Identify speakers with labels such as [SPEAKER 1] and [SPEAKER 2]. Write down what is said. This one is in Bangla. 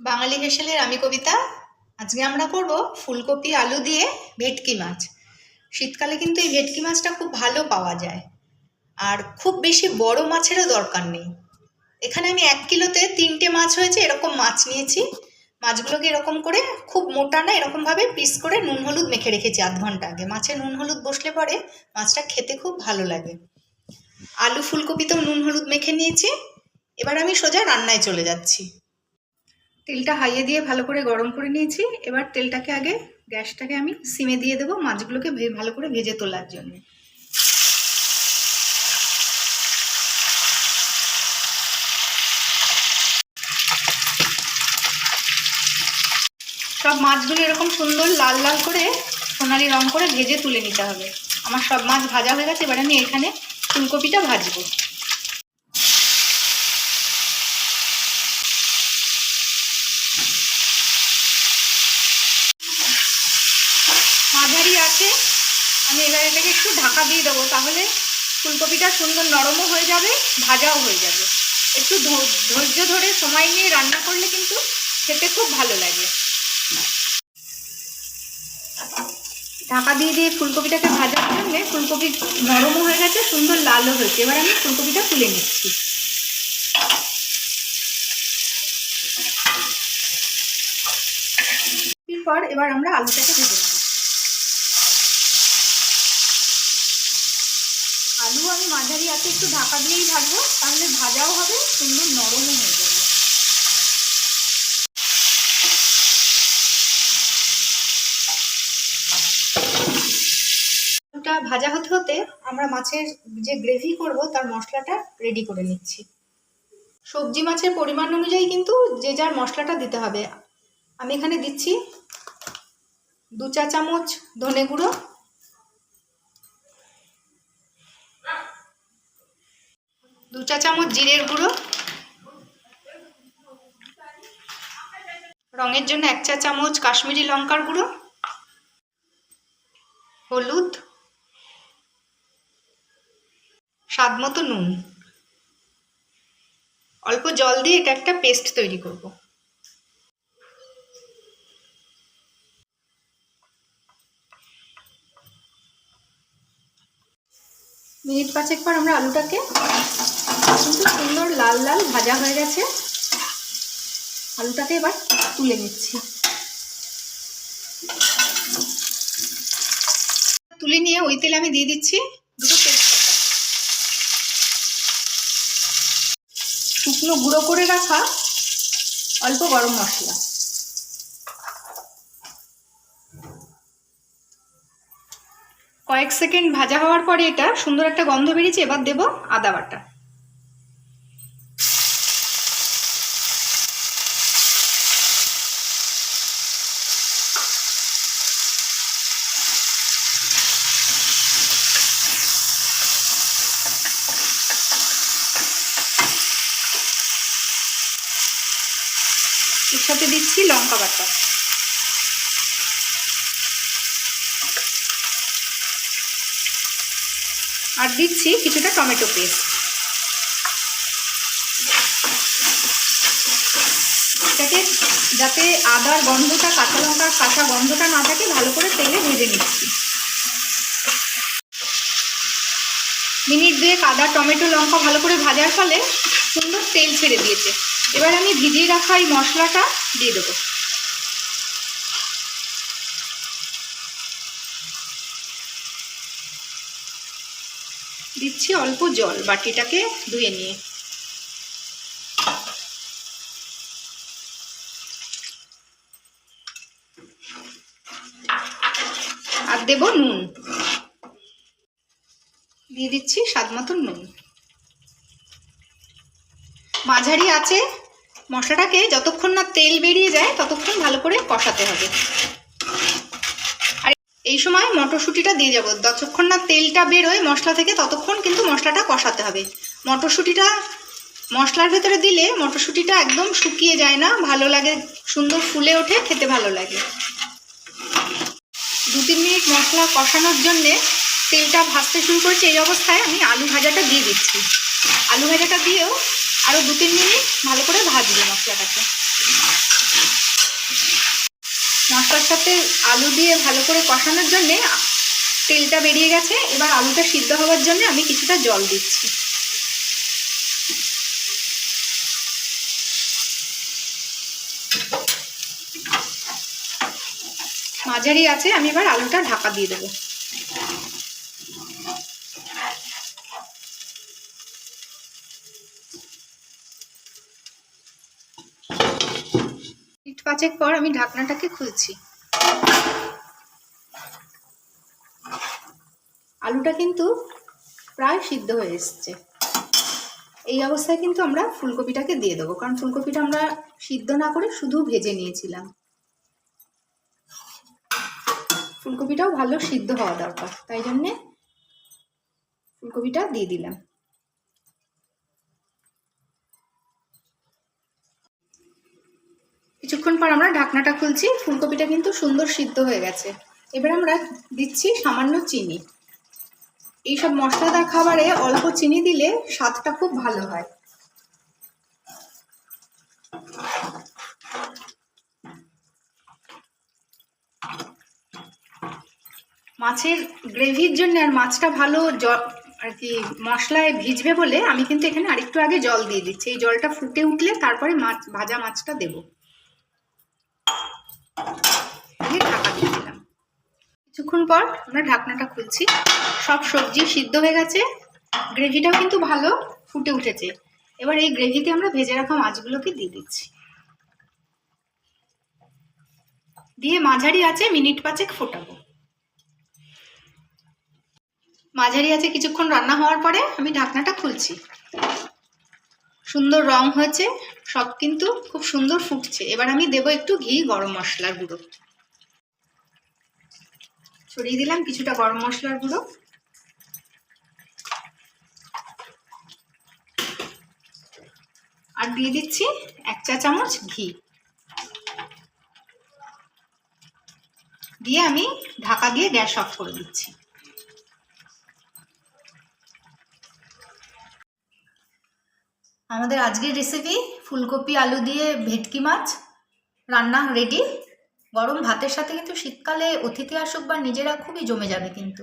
[SPEAKER 1] বাঙালি হেসেলের আমি কবিতা। আজকে আমরা করব ফুলকপি, আলু দিয়ে ভেটকি মাছ। শীতকালে কিন্তু এই ভেটকি মাছটা খুব ভালো পাওয়া যায়। আর খুব বেশি বড় মাছেরও দরকার নেই। এখানে আমি এক কিলোতে তিনটে মাছ হয়েছে, এরকম মাছ নিয়েছি। মাছগুলোকে এরকম করে খুব মোটা না, এরকমভাবে পিস করে নুন হলুদ মেখে রেখেছি আধ ঘণ্টা আগে। মাছে নুন হলুদ বসলে পরে মাছটা খেতে খুব ভালো লাগে। আলু ফুলকপিতেও নুন হলুদ মেখে নিয়েছি। এবার আমি সোজা রান্নায় চলে যাচ্ছি। তেলটা হাইয়ে দিয়ে ভালো করে গরম করে নিয়েছি। এবার তেলটাকে আগে গ্যাসটাকে আমি সিমে দিয়ে দেবো মাছগুলোকে ভালো করে ভেজে তোলার জন্য। সব মাছগুলো এরকম সুন্দর লাল লাল করে সোনালি রং করে ভেজে তুলে নিতে হবে। আমার সব মাছ ভাজা হয়ে গেছে, এবার আমি এখানে ফুলকপিটা ভাজবো মাঝারি আছে আমি এবার এটাকে একটু ঢাকা দিয়ে দেবো, তাহলে ফুলকপিটা সুন্দর নরমও হয়ে যাবে, ভাজাও হয়ে যাবে। একটু ধৈর্য ধরে সময় নিয়ে রান্না করলে কিন্তু খেতে খুব ভালো লাগে। ঢাকা দিয়ে দিয়ে ফুলকপিটাকে ভাজার জন্য ফুলকপি নরমও হয়ে গেছে, সুন্দর লালও হয়েছে। এবার আমি ফুলকপিটা তুলে নিচ্ছি। এরপর এবার আমরা আলুটাকে ভেজে আলু আমি মাঝারি আছে, একটু ঢাকা দিয়েই ভাজবো, তাহলে ভাজাও হবে, সুন্দর নরমও হয়ে যাবে। আলুটা ভাজা হতে হতে আমরা মাছের যে গ্রেভি করব, তার মশলাটা রেডি করে নিচ্ছি। সবজি মাছের পরিমাণ অনুযায়ী কিন্তু যে যার মশলাটা দিতে হবে। আমি এখানে দিচ্ছি দু চা চামচ ধনে গুঁড়ো দু চা চামচ জিরের গুঁড়ো। রঙের জন্য এক চা চামচ কাশ্মীরি লঙ্কার গুঁড়ো। হলুদ। স্বাদ মতো নুন। অল্প জল দিয়ে এটা একটা পেস্ট তৈরি করব। মিনিট পাঁচেক পর আমরা আলুটাকে কিন্তু সুন্দর লাল লাল ভাজা হয়ে গেছে। আলুটাকে এবার তুলে নিচ্ছি। তুলে নিয়ে ওই তেলে আমি দিয়ে দিচ্ছি দুটো তেজপাতা। শুকনো গুঁড়ো করে রাখা অল্প গরম মশলা। কয়েক সেকেন্ড ভাজা হওয়ার পরে এটা সুন্দর একটা গন্ধ বেরিয়েছে, এবার দেব আদা বাটা। সাথে দিচ্ছি লঙ্কা বাটা। আর দিচ্ছি কিছুটা টমেটো পেস্ট। এটাকে যাতে আদার গন্ধটা, কাঁচা লঙ্কার কাঁচা গন্ধটা না থাকে, ভালো করে তেলে ভেজে নিচ্ছি। মিনিট দুয়েক আদা, টমেটো, লঙ্কা ভালো করে ভাজার ফলে সুন্দর তেল ছেড়ে দিয়েছে। এবার আমি ভিজিয়ে রাখা এই মশলাটা দিয়ে দেবো। দিচ্ছি অল্প জল, বাটিটাকে ধুয়ে নিয়ে। আর দেব নুন। দিয়ে দিচ্ছি স্বাদ মতন নুন। মাঝারি আছে মশলাটাকে যতক্ষণ না তেল বেরিয়ে যায়, ততক্ষণ ভালো করে কষাতে হবে। আর এই সময় মটরশুঁটিটা দিয়ে যাব। যতক্ষণ না তেলটা বেরোয় মশলা থেকে, ততক্ষণ কিন্তু মশলাটা কষাতে হবে। মটরশুঁটিটা মশলার ভেতরে দিলে মটরশুঁটিটা একদম শুকিয়ে যায় না, ভালো লাগে, সুন্দর ফুলে ওঠে, খেতে ভালো লাগে। দু তিন মিনিট মশলা কষানোর জন্যে তেলটা ভাজতে শুরু করেছে। এই অবস্থায় আমি আলু ভাজাটা দিয়ে দিচ্ছি। আলু ভাজাটা দিয়েও আরও দু, তিন মিনিট ভালো করে ভাজবো মশলাটাকে। মশলার সাথে আলু দিয়ে ভালো করে কষানোর জন্যে তেলটা বেরিয়ে গেছে। এবার আলুটা সিদ্ধ হওয়ার জন্য আমি কিছুটা জল দিচ্ছি। মাঝারি আছে, আমি এবার আলুটা ঢাকা দিয়ে দেবো। পাঁচেক পর আমি ঢাকনাটাকে খুলছি। আলুটা কিন্তু প্রায় সিদ্ধ হয়ে এসছে। এই অবস্থায় কিন্তু আমরা ফুলকপিটাকে দিয়ে দেবো, কারণ ফুলকপিটা আমরা সিদ্ধ না করে শুধু ভেজে নিয়েছিলাম। ফুলকপিটাও ভালো সিদ্ধ হওয়া দরকার, তাই জন্যে ফুলকপিটা দিয়ে দিলাম। কিছুক্ষণ পর আমরা ঢাকনাটা খুলছি, ফুলকপিটা কিন্তু সুন্দর সিদ্ধ হয়ে গেছে। এবার আমরা দিচ্ছি সামান্য চিনি। এইসব মশলাদার খাবারে অল্প চিনি দিলে স্বাদটা খুব ভালো হয়। মাছের গ্রেভির জন্য আর মাছটা ভালো জ- আর কি মশলায় ভিজবে বলে আমি কিন্তু এখানে আরেকটু আগে জল দিয়ে দিচ্ছি। এই জলটা ফুটে উঠলে তারপরে মাছ, ভাজা মাছটা দেবো দিয়ে ঢাকা দিয়ে দিলাম কিছুক্ষণ পর আমরা ঢাকনাটা খুলছি। সব সবজি সিদ্ধ হয়ে গেছে। গ্রেভিটাও কিন্তু ভালো ফুটে উঠেছে। এবার এই গ্রেভিতে আমরা ভেজে রাখা মাছগুলোকে দিয়ে দিচ্ছি। দিয়ে মাঝারি আছে মিনিট পাঁচেক ফোটাবো। মাঝারি আছে কিছুক্ষণ রান্না হওয়ার পরে আমি ঢাকনাটা খুলছি। সুন্দর রং হয়েছে, সব কিন্তু খুব সুন্দর ফুটছে। এবার আমি দেবো একটু ঘি, গরম মশলার গুঁড়ো। ছড়িয়ে দিলাম কিছুটা গরম মশলার গুঁড়ো। আর দিয়ে দিচ্ছি এক চা চামচ ঘি। দিয়ে আমি ঢাকা দিয়ে গ্যাস অফ করে দিচ্ছি। আমাদের আজকের রেসিপি ফুলকপি, আলু দিয়ে ভেটকি মাছ। রান্না রেডি গরম ভাতের সাথে কিন্তু শীতকালে অতিথি আসুক বা নিজেরা খুবই জমে যাবে কিন্তু।